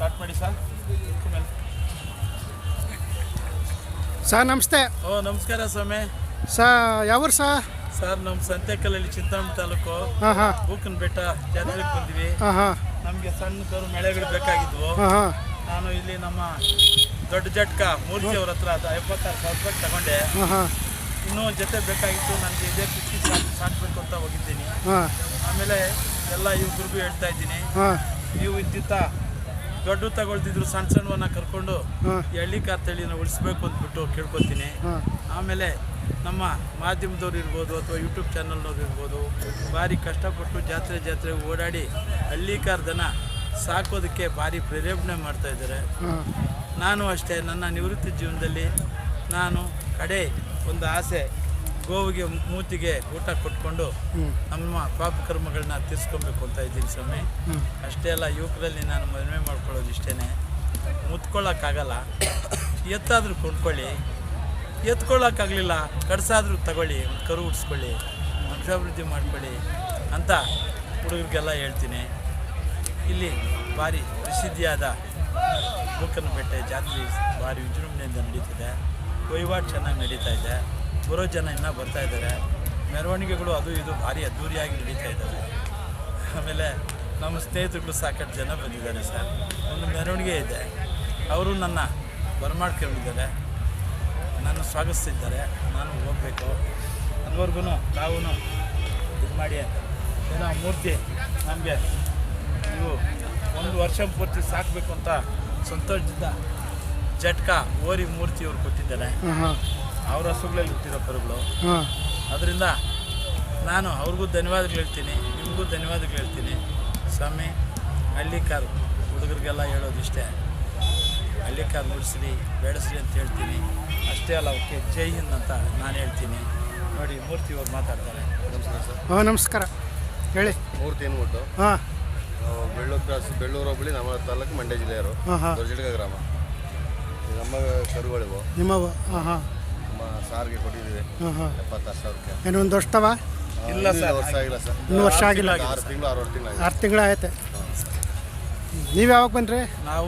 Start ಮಾಡಿ sir. Sir ನಮಸ್ತೆ. ಓ ನಮಸ್ಕಾರ ಸ್ವಾಮಿ. ಸಾ ಯಾವ್ರು ಸಾ ಸರ್ ನಮ್ಮ ಸಂತೆಕಲ್ಲಲ್ಲಿ ಚಿಂತಾಮಣಿ ತಾಲೂಕು. ಹಾಂ ಹಾಂ. ಬೂಕನ್ ಬೆಟ್ಟ ಜಾತ್ರೆಗೆ ಬಂದಿವಿ. ಹಾಂ ಹಾಂ. ನಮಗೆ ಸಣ್ಣ ಕರು ಮಳೆಗಳು ಬೇಕಾಗಿದ್ವು. ಹಾಂ ಹಾಂ. ನಾನು ಇಲ್ಲಿ ನಮ್ಮ ದೊಡ್ಡ ಜಟ್ಕ ಮೂರ್ತಿ ಅವ್ರ ಹತ್ರ ಅದು ಎಪ್ಪತ್ತಾರು ಸಾವಿರ ರೂಪಾಯಿ ತಗೊಂಡೆ. ಹಾಂ ಹಾಂ. ಇನ್ನೂ ಜೊತೆ ಬೇಕಾಗಿತ್ತು ನನಗೆ ಇದೇ ಪಿಚ್ಚಿ ಸಾಕ್ಬೇಕು ಅಂತ ಹೋಗಿದ್ದೀನಿ. ಹಾಂ. ಆಮೇಲೆ ಎಲ್ಲ ಇವ್ರಿಗೂ ಹೇಳ್ತಾ ಇದ್ದೀನಿ. ಹಾಂ. ನೀವು ಇಂತಿಂತ ದೊಡ್ಡ ತಗೊಳ್ತಿದ್ರು ಸಣ್ಣ ಸಣ್ಣವನ್ನ ಕರ್ಕೊಂಡು ಹಳ್ಳಿ ಕಾರ್ ತಳಿನ ಉಳಿಸ್ಬೇಕು ಅಂದ್ಬಿಟ್ಟು ಕೇಳ್ಕೊತೀನಿ. ಆಮೇಲೆ ನಮ್ಮ ಮಾಧ್ಯಮದವ್ರು ಇರ್ಬೋದು ಅಥವಾ ಯೂಟ್ಯೂಬ್ ಚಾನಲ್ನವ್ರು ಇರ್ಬೋದು ಭಾರಿ ಕಷ್ಟಪಟ್ಟು ಜಾತ್ರೆ ಜಾತ್ರೆ ಓಡಾಡಿ ಹಳ್ಳಿ ಕಾರ್ದನ ಸಾಕೋದಕ್ಕೆ ಭಾರಿ ಪ್ರೇರೇಪಣೆ ಮಾಡ್ತಾ ಇದ್ದಾರೆ. ನಾನು ಅಷ್ಟೇ ನನ್ನ ನಿವೃತ್ತಿ ಜೀವನದಲ್ಲಿ ನಾನು ಕಡೆ ಒಂದು ಆಸೆ ಗೋವಿಗೆ ಮೂತಿಗೆ ಊಟ ಕೊಟ್ಕೊಂಡು ನಮ್ಮ ಪಾಪ ಕರ್ಮಗಳನ್ನ ತೀರ್ಸ್ಕೊಬೇಕು ಅಂತ ಇದ್ದೀನಿ ಸ್ವಾಮಿ. ಅಷ್ಟೇ ಅಲ್ಲ ಯುವಕರಲ್ಲಿ ನಾನು ಮದುವೆ ಮಾಡ್ಕೊಳ್ಳೋದು ಇಷ್ಟೇ ಮುತ್ಕೊಳ್ಳೋಕ್ಕಾಗಲ್ಲ ಎತ್ತಾದರೂ ಕೊಂಡ್ಕೊಳ್ಳಿ. ಎತ್ಕೊಳ್ಳೋಕ್ಕಾಗಲಿಲ್ಲ ಕಡ್ಸಾದ್ರೂ ತಗೊಳ್ಳಿ ಒಂದು ಕರು ಉಡ್ಸ್ಕೊಳ್ಳಿ ವಂಶಾಭಿವೃದ್ಧಿ ಮಾಡ್ಕೊಳ್ಳಿ ಅಂತ ಹುಡುಗರಿಗೆಲ್ಲ ಹೇಳ್ತೀನಿ. ಇಲ್ಲಿ ಭಾರಿ ಪ್ರಸಿದ್ಧಿಯಾದ ಬೂಕನಪೇಟೆ ಜಾತ್ರೆ ಭಾರಿ ವಿಜೃಂಭಣೆಯಿಂದ ನಡೀತಿದೆ. ವಹಿವಾಟು ಚೆನ್ನಾಗಿ ನಡೀತಾ ಇದೆ. ಬರೋ ಜನ ಇನ್ನೂ ಬರ್ತಾ ಇದ್ದಾರೆ. ಮೆರವಣಿಗೆಗಳು ಅದು ಇದು ಭಾರಿ ಅದ್ಧೂರಿಯಾಗಿ ನಡೀತಾ ಇದ್ದಾವೆ. ಆಮೇಲೆ ನಮ್ಮ ಸ್ನೇಹಿತರುಗಳು ಸಾಕಷ್ಟು ಜನ ಬಂದಿದ್ದಾರೆ ಸರ್. ಒಂದು ಮೆರವಣಿಗೆ ಇದೆ. ಅವರು ನನ್ನ ಬರಮಾಡ್ಕೊಂಡಿದ್ದಾರೆ. ನಾನು ಸ್ವಾಗತಿಸಿದ್ದಾರೆ. ನಾನು ಹೋಗಬೇಕು. ಅದುವರೆಗೂ ತಾವು ಇದು ಮಾಡಿ ಏನೋ ಮೂರ್ತಿ ನಮಗೆ ನೀವು ಒಂದು ವರ್ಷ ಪೂರ್ತಿ ಸಾಕಬೇಕು ಅಂತ ಸಂತೋಷದಿಂದ ಜಟ್ಕ ಓರಿ ಮೂರ್ತಿ ಅವ್ರು ಕೊಟ್ಟಿದ್ದಾರೆ. ಅವ್ರ ಹಸುಗಳಲ್ಲಿ ಹುಟ್ಟಿರೋ ಕರುಗಳು. ಹಾಂ. ಅದರಿಂದ ನಾನು ಅವ್ರಿಗೂ ಧನ್ಯವಾದಗಳು ಹೇಳ್ತೀನಿ ನಿಮಗೂ ಧನ್ಯವಾದಗಳು ಹೇಳ್ತೀನಿ. ಸ್ವಾಮಿ ಹಳ್ಳಿ ಕಾರ್ ಹುಡುಗರಿಗೆಲ್ಲ ಹೇಳೋದಿಷ್ಟೇ. ಹಳ್ಳಿ ಕಾರು ಉಳಿಸ್ರಿ ಬೆಳೆಸ್ರಿ ಅಂತ ಹೇಳ್ತೀನಿ. ಅಷ್ಟೇ ಅಲ್ಲ ಅವಕ್ಕೆ ಜೈ ಹಿಂದ್ ಅಂತ ನಾನು ಹೇಳ್ತೀನಿ. ನೋಡಿ ಮೂರ್ತಿ ಅವ್ರು ಮಾತಾಡ್ತಾರೆ. ನಮಸ್ಕಾರ ಸರ್. ಹಾಂ ನಮಸ್ಕಾರ. ಹೇಳಿ. ಮೂರ್ತಿ ಏನ್ಬಿಟ್ಟು ಹಾಂ. ನಾವು ಬೆಳ್ಳೂರು ಕ್ರಾಸ್ ಬೆಳ್ಳೂರು ಹೋಬಳಿ ನಮ್ಮ ತಾಲೂಕು ಮಂಡ್ಯ ಜಿಲ್ಲೆಯವರು ಹಾಂ ಹಾಂ. ಗ್ರಾಮ. ನಮ್ಮ ಕರುಗಳಿವು. ನಿಮ್ಮ ಹಾಂ ಹಾಂ. ನಮ್ಮ ಸಾರಿಗೆ ಕೊಟ್ಟಿದ್ದೀವಿ. ಎಪ್ಪತ್ತಾರು ಸಾವಿರಕ್ಕೆ. ಏನು ಒಂದು ವರ್ಷವ? ಇಲ್ಲ ಸರ್. ವರ್ಷ ಆಗಿಲ್ಲ ಸರ್ ಇನ್ನೂ ವರ್ಷ ಆಗಿಲ್ಲ. ಆರು ತಿಂಗಳು ಆರು ವರ್ಷ ತಿಂಗಳು ಆರು ತಿಂಗಳು ಆಯ್ತು. ನೀವು ಯಾವಾಗ ಬಂದ್ರಿ? ನಾವು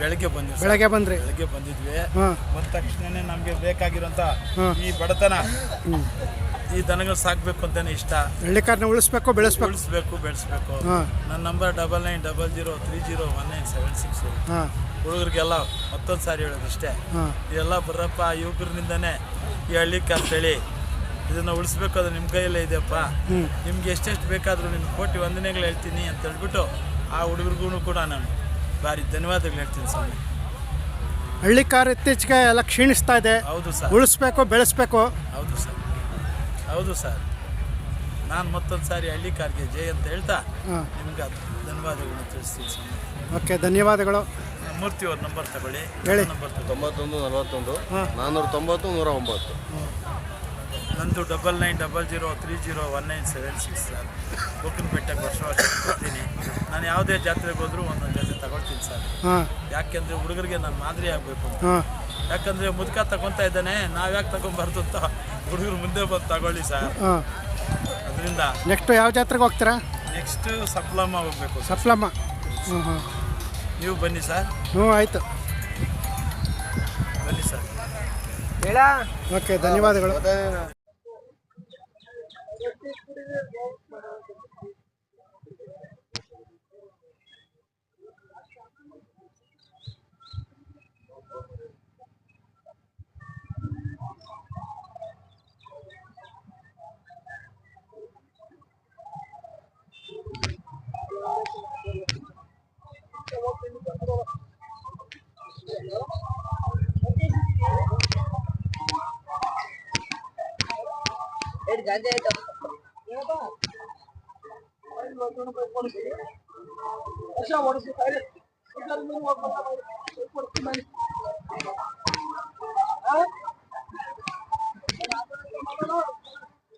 ಬೆಳಗ್ಗೆ ಬಂದ್ವಿ ಬೆಳಗ್ಗೆ ಬಂದ್ರಿ? ಬೆಳಗ್ಗೆ ಬಂದಿದ್ವಿ. ಹಾಂ. ಬಂದ ತಕ್ಷಣನೇ ನಮಗೆ ಬೇಕಾಗಿರೋಂಥ. ಈ ಬಡತನ ಹ್ಞೂ ಈ ದನಗಳು ಸಾಕ್ಬೇಕು ಅಂತಾನೆ ಇಷ್ಟ. ಹಳ್ಳಿಕಾರನ್ನ ಉಳಿಸ್ಬೇಕು ಬೆಳೆಸ್ಬೇಕು. ಉಳಿಸ್ಬೇಕು ಬೆಳೆಸ್ಬೇಕು. ನನ್ನ number double nine double zero three zero one nine seven six ಹಾಂ. ಹುಡುಗರಿಗೆಲ್ಲ ಮತ್ತೊಂದು ಸಾರಿ ಹೇಳೋದಿಷ್ಟೇ. ಇದೆಲ್ಲ ಬರಪ್ಪ ಯುವಕರಿಂದಾನೆ ಈ ಹಳ್ಳಿ ಹೇಳಿ ಇದನ್ನ ಉಳಿಸ್ಬೇಕು ಅದು ನಿಮ್ಮ ಕೈಯಲ್ಲೇ ಇದೆಯಪ್ಪ. ನಿಮ್ಗೆ ಎಷ್ಟೆಷ್ಟು ಬೇಕಾದರೂ ನಿಮ್ಮ ಕೋಟಿ ವಂದನೆಗಳು ಹೇಳ್ತೀನಿ ಅಂತ ಹೇಳ್ಬಿಟ್ಟು ಆ ಹುಡುಗರಿಗೂ ಕೂಡ ನಾನು ಭಾರಿ ಧನ್ಯವಾದಗಳು ಹೇಳ್ತೀನಿ ಸ್ವಾಮಿ. ಹಳ್ಳಿಕಾರ ಇತ್ತೀಚೆಗೆ ಎಲ್ಲ ಕ್ಷೀಣಿಸ್ತಾ ಇದೆ. ಹೌದು ಸರ್. ಉಳಿಸ್ಬೇಕು ಬೆಳೆಸ್ಬೇಕು. ಹೌದು ಸರ್. ಹೌದು ಸರ್. ನಾನು ಮತ್ತೊಂದು ಸಾರಿ ಹಳ್ಳಿ ಕಾರ್ಗೆ ಜೈ ಅಂತ ಹೇಳ್ತಾ ನಿಮ್ಗೆ ಧನ್ಯವಾದಗಳು ತಿಳಿಸ್ತೀನಿ ಸ್ವಾಮಿ. ಓಕೆ ಧನ್ಯವಾದಗಳು. ಮೂರ್ತಿ ಅವ್ರ ನಂಬರ್ ತಗೊಳ್ಳಿ. ಹೇಳಿ. ನಂಬರ್ ತಗೊಳ್ಳಿ. ತೊಂಬತ್ತೊಂದು ನಲವತ್ತೊಂದು. ನಾನ್ನೂರ ತೊಂಬತ್ತು ನೂರ ಒಂಬತ್ತು ನಂದು double nine double zero three zero one nine seven six sir ಬುಕ್ಕಿನ ಬೆಟ್ಟಕ್ಕೆ ವರ್ಷ ವರ್ಷ ಬರ್ತೀನಿ. ನಾನು ಯಾವುದೇ ಜಾತ್ರೆಗೆ ಹೋದರೂ ಒಂದೊಂದು ಜಾತ್ರೆ ತಗೊಳ್ತೀನಿ ಸರ್ ಯಾಕೆಂದರೆ ಹುಡುಗರಿಗೆ ನಾನು ಮಾದರಿ ಆಗಬೇಕು ಯಾಕಂದರೆ ಮುದುಕ ತಗೊತಾ ಇದ್ದಾನೆ ನಾವು ಯಾಕೆ ತಗೊಂಬಾರ್ದು ಅಂತ ಹುಡುಗರು ಮುಂದೆ ಬಂದು ತಗೊಳ್ಳಿ ಸರ್ ಅದರಿಂದ ನೆಕ್ಸ್ಟ್ ಯಾವ ಜಾತ್ರೆಗೆ ಹೋಗ್ತೀರಾ? ನೆಕ್ಸ್ಟ್ ಸಪ್ಲಮ್ಮ ಹೋಗ್ಬೇಕು ಸಪ್ಲಮ್ಮ. ಹ್ಞೂ ಹ್ಞೂ ನೀವು ಬನ್ನಿ ಸರ್. ಹ್ಞೂ ಆಯಿತು. ಬನ್ನಿ ಸರ್. ಓಕೆ ಧನ್ಯವಾದಗಳು.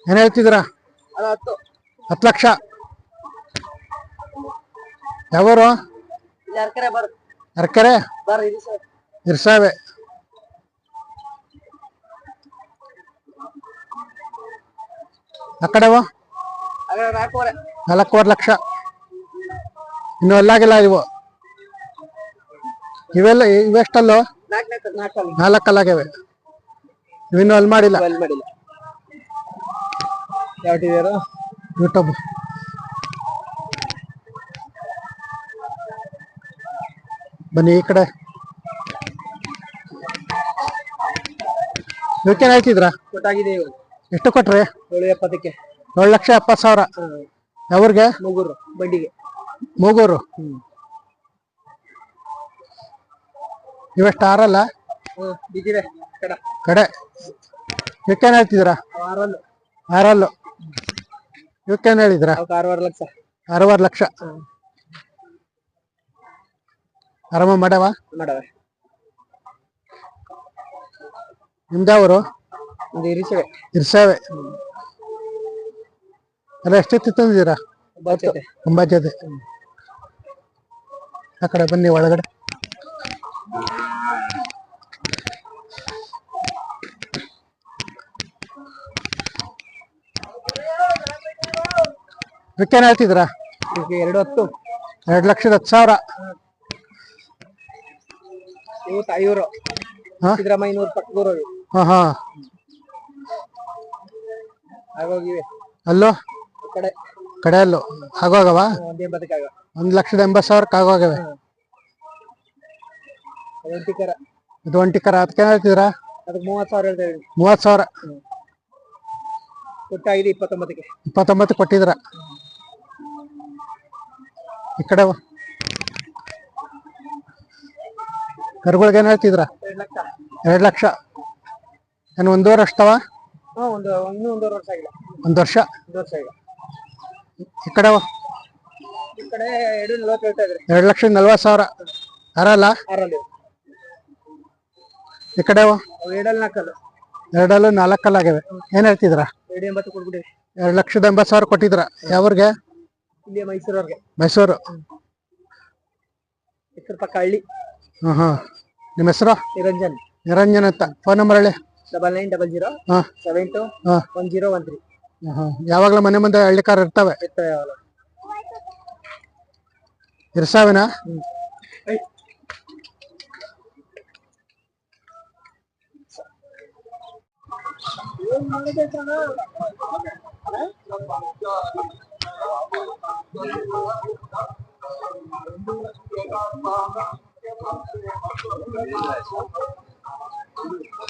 ಮತ್ತೆ ಹೇಳ್ತಿದ್ರ ಹೇಳ್ತಿದ್ದೀರಾ? ಹತ್ತು ಲಕ್ಷ. ಯಾವರು? ಅರ್ಕರೆ ಇರ್ಸಾವೆ. ಆ ಕಡೆವ? ನಾಲ್ಕೂವರೆ. ಲಕ್ಷ. ಇನ್ನು ಅಲ್ಲಾಗಿಲ್ಲ ಇವು. ಇವೆಲ್ಲ ಇವೆಷ್ಟಲ್ಲೋ? ನಾಲ್ಕಲ್ಲಾಗ್ಯವೆ. ಇವಿನ್ನೂ ಅಲ್ಲಿ ಮಾಡಿಲ್ಲ. ಯೂಟ್ಯೂಬ್. ಬನ್ನಿ ಈ ಕಡೆ. ಇವಕ್ಕೇನು ಕೊಟ್ಟಾಗಿದೆ ಇವಾಗ. ಎಷ್ಟು ಕೊಟ್ರಿ? ಏಳು ಎಪ್ಪತ್ತಕ್ಕೆ. ಏಳು ಲಕ್ಷ ಎಪ್ಪತ್ತು ಸಾವಿರ. ಹ್ಮ್. ಯಾವ್ರಿಗೆ? ಮೂಗೂರು ಬಂಡಿಗೆ. ಮೂಗೂರು? ಇವೆಷ್ಟು ಆರಲ್ಲ ಬಿದ್ದಿದೆ ಕಡ. ಕಡೆ. ಇವಕ್ಕೇನು ಹೇಳ್ತಿದ್ರ ಆರಲ್ಲು. ಆರಲ್ಲು. ಇವಕ್ಕೇನು ಹೇಳಿದ್ರ ಅವಕ್ಕೆ ಆರೂವರೆ ಲಕ್ಷ. ಅರವತ್ತು ಲಕ್ಷ. ಆರಾಮ ಮಾಡವ? ಮಾಡವೆ. ನಿಮ್ದ್ಯಾವರು? ಒಂದು ಇರಿಸವೆ. ಇರ್ಸಾವೆ. ಎಲ್ಲ ಎಷ್ಟೊತ್ತಿ ತಂದಿದ್ದೀರಾ? ಬರ್ತೈತೆ ಒಂಬತ್ತು ಜೊತೆ ಆ ಕಡೆ ಬನ್ನಿ ಒಳಗಡೆ. ಇದಕ್ಕೇನು ಹೇಳ್ತಿದ್ದೀರಾ? ಇದಕ್ಕೆ ಎರಡು ಹತ್ತು. ಎರಡು ಲಕ್ಷದ ಹತ್ತು ಸಾವಿರ. ಇವತ್ತು ಐನೂರು. ಹಾ? ಸಿದ್ದರಾಮಯ್ಯ ನೂರು ಪಕ್ಕದೂರು ಹಾಂ ಹಾಂ. ಆಗೋಗಿವೆ. ಅಲ್ಲೋ? ಕಡೆ. ಅಲ್ಲೋ? ಆಗೋಗವ? ಒಂದ್ ಎಂಬತ್ತಕ್ಕಾಗ. ಒಂದ್ ಲಕ್ಷದ ಎಂಬತ್ತು ಸಾವಿರಕ್ಕೆ ಆಗೋಗವೆ. ಎಂಟಿಕರ ಇದು ಒಂಟಿ ಕರ ಅದಕ್ಕೇನು ಹೇಳ್ತಿದ್ದೀರಾ? ಅದಕ್ಕೆ ಮೂವತ್ತು ಸಾವಿರ ಹೇಳ್ತಾ ಇದ್ದೀನಿ. ಮೂವತ್ತು ಸಾವಿರ. ಕೊಟ್ಟಾಗಿದೆ ಇಪ್ಪತ್ತೊಂಬತ್ತಕ್ಕೆ. ಇಪ್ಪತ್ತೊಂಬತ್ತು ಕೊಟ್ಟಿದ್ರ ಈ ಕಡೆ. ಕರುಗಳಿಗೆ ಏನ್ ಹೇಳ್ತಿದ್ರ ಎರಡು ಲಕ್ಷ. ಏನು ಒಂದೂವರೆ ಅಷ್ಟವ? ಹಾಂ ಒಂದು ಇನ್ನೂ ಒಂದೂವರೆ ವರ್ಷ ಆಗಿಲ್ಲ ಒಂದು ವರ್ಷ? ಒಂದು ವರ್ಷ ಆಗಿಲ್ಲ ಈ ಕಡೆ. ಈ ಕಡೆ ಎರಡು ನಲ್ವತ್ತು ಹೇಳ್ತಾ ಇದ್ರಿ ಎರಡು ಲಕ್ಷದ ನಲ್ವತ್ತು ಸಾವಿರ. ಅರಲ್ಲ ಆರಲ್ಲಿ ಈ ಕಡೆ. ಅವು? ಎರಡಲ್ಲಿ ನಾಲ್ಕಲ್ಲ. ಎರಡಲ್ಲೂ ನಾಲ್ಕಲ್ಲ ಆಗ್ಯಾವೆ ಏನು ಹೇಳ್ತಿದ್ರ? ಎರಡು ಎಂಬತ್ತು ಕೊಟ್ಬಿಟ್ಟಿವಿ ಎರಡು ಲಕ್ಷದ ಎಂಬತ್ತು ಸಾವಿರ ಕೊಟ್ಟಿದ್ರ. ಯಾವ್ರಿಗೆ? ಇಲ್ಲಿ ಮೈಸೂರವ್ರಿಗೆ. ಮೈಸೂರು. ಹೆಸರು ಪಕ್ಕ ಹಳ್ಳಿ. ಹಾಂ ಹಾಂ ನಿಮ್ಮ ಹೆಸರು? ನಿರಂಜನ್. ನಿರಂಜನ್ ಅಂತ. ಫೋನ್ ನಂಬರ್ ಹೇಳಿ. ಡಬಲ್ ನೈನ್ ಡಬಲ್ ಜೀರೋ ಹಾಂ. ಸೆವೆನ್ ಟು ಹಾ. ಒನ್ ಜೀರೋ ಒನ್ ತ್ರೀ ಹಾಂ ಯಾವಾಗಲೂ ಮನೆ ಮುಂದೆ ಹಳ್ಳಿ ಕಾರ್ ಇರ್ತವೆ? ಇರ್ತವೆ ಅವೆಲ್ಲ ಇರ್ಸಾವಿನ?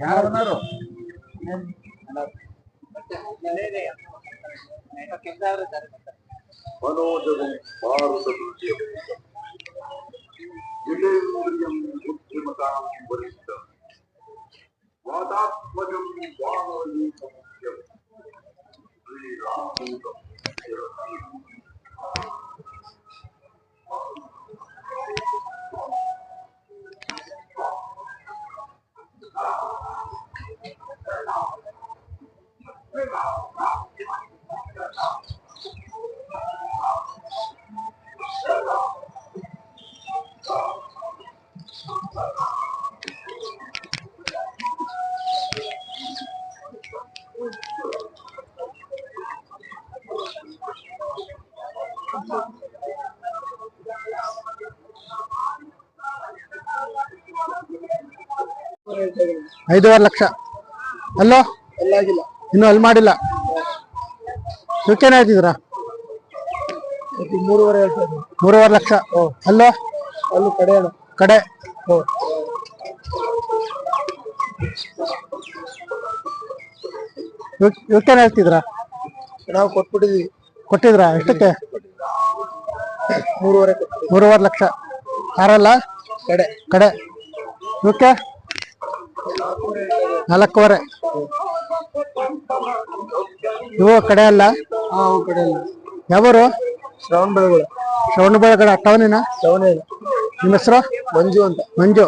ಯಾರು ಮನೋಜವೇ ಭಾರತ ವಿಜಯವೇ ಮುಖ್ಯಮತಾಂ ವರಿಷ್ಠ ವಾದಾತ್ಮಜಂ ವಾಮವಲೀಕ ಮುಖ್ಯಂ ಶ್ರೀರಾಮ ಐದೂವರೆ ಲಕ್ಷ. ಅಲ್ಲೋ? ಇನ್ನು ಆಗಿಲ್ಲ ಇನ್ನೂ ಅಲ್ಲಿ ಮಾಡಿಲ್ಲ. ಸುಖೇನ ಹೇಳ್ತಿದ್ರ ಮೂರುವರೆ ಮೂರುವರೆ ಲಕ್ಷ. ಅಲ್ಲೋ? ಅಲ್ಲಿ ಕಡೆ ಕಡೆ. ಇವಕ್ಕೇನ ಹೇಳ್ತಿದ್ರ ನಾವು ಕೊಟ್ಬಿಟ್ಟಿದ್ವಿ ಕೊಟ್ಟಿದ್ರ ಎಷ್ಟಕ್ಕೆ? ಮೂರುವರೆ ಮೂರುವರೆ ಲಕ್ಷ. ಆರಲ್ಲ ಕಡೆ. ಕಡೆ. ಇವಕ್ಕೆ? ನಾಲ್ಕೂವರೆ. ಇವು ಕಡೆ ಅಲ್ಲ? ಕಡೆ ಅಲ್ಲ. ಯಾವರು? ಶ್ರವಣ ಬೆಳಗೊಳ ಶ್ರವಣ ಬೆಳಗಡೆ ಟೌನಿನ ನಿಮ್ಮ ಹೆಸರು? ಮಂಜು ಅಂತ. ಮಂಜು.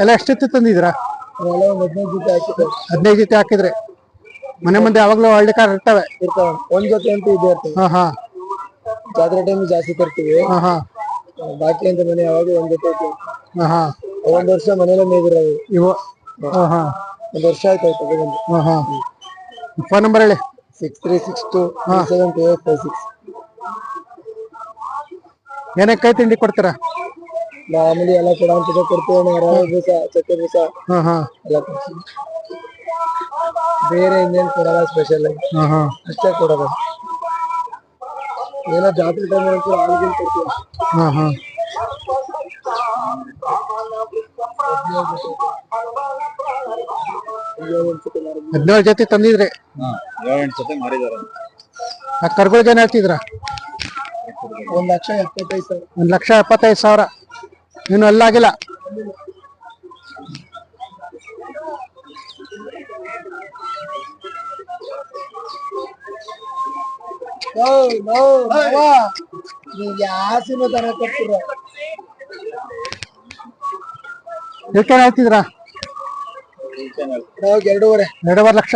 ಎಲ್ಲ ಎಷ್ಟೊತ್ತು ತಂದಿದ್ದೀರಾ? ಹದಿನೈದು ಜೊತೆ ಹಾಕಿದ್ರೆ ಹದಿನೈದು ಜೊತೆ ಹಾಕಿದ್ರೆ. ಮನೆ ಮುಂದೆ ಯಾವಾಗಲೂ ಹಳ್ಳಿ ಕಾರ್ ಇರ್ತವೆ. ಇರ್ತಾವ. ಒಂದ್ ಜೊತೆ ಅಂತ ಇದೆ ಇರ್ತವೆ. ಹಾ ಹಾ. ಜಾತ್ರೆ ಟೈಮ್ ಜಾಸ್ತಿ ತರ್ತೀವಿ. ಹಾ ಹಾ. ಬಾಕಿ ಅಂತ ಮನೆ ಯಾವಾಗಲೂ ಒಂದ್ ಜೊತೆ ಹಾ ಹಾ. ಒಂದ್ ವರ್ಷ ಮನೇಲೆ ಮೇದಿರೋದು ಇವು ಹಾ. ಹಾ ಒಂದ್ ವರ್ಷ ಆಯ್ತು ತಗೊಂಡು ಹಾ ಹಾ. ಫೋನ್ ನಂಬರ್ ಹೇಳಿ. Six three six two seven two eight five six. ಏನೇ ಕೈ ತಿಂಡಿ ಕೊಡ್ತೀರಾ? ಮಾಮೂಲಿ ಎಲ್ಲ ಕೂಡ ಅಂತ ಕೊಡ್ತೀವಿ ರವೆ ಬೂಸ ಚಕ್ಕೆ ಬೂಸ ಹಾ ಹಾ. ಎಲ್ಲ ಕೊಡ್ತೀವಿ. ಬೇರೆ ಇನ್ನೇನ್ ಕೊಡಲ್ಲ ಸ್ಪೆಷಲ್ ಹಾ ಹಾ. ಅಷ್ಟೇ ಕೊಡೋದು. ಏನೋ ಜಾತ್ರೆ ಟೈಮ್ ಅಂತೂ ಹಾಲಿಗೆ ಕೊಡ್ತೀವಿ. ಹಾ ಹಾ. ಹದಿನೇಳು ಜೊತೆ ತಂದಿದ್ರಿ? ಏಳೆಂಟು ಜೊತೆ ಕರ್ಗಳಿಗೆ ಏನ್ ಹೇಳ್ತಿದ್ರ? ಒಂದ್ ಲಕ್ಷ ಎಪ್ಪತ್ತೈದು ಸಾವಿರ. ಒಂದ್ ಲಕ್ಷ ಎಪ್ಪತ್ತೈದು ಸಾವಿರ. ಇನ್ನು ಅಲ್ಲಾಗಿಲ್ಲ ಯಾವ ಸಿನಿಮಾ ತರ ಕೊಡ್ತೀರ? ಇದಕ್ಕೇನ್ ಹೇಳ್ತಿದ್ರ ಎರಡೂವರೆ. ಎರಡೂವರೆ ಲಕ್ಷ.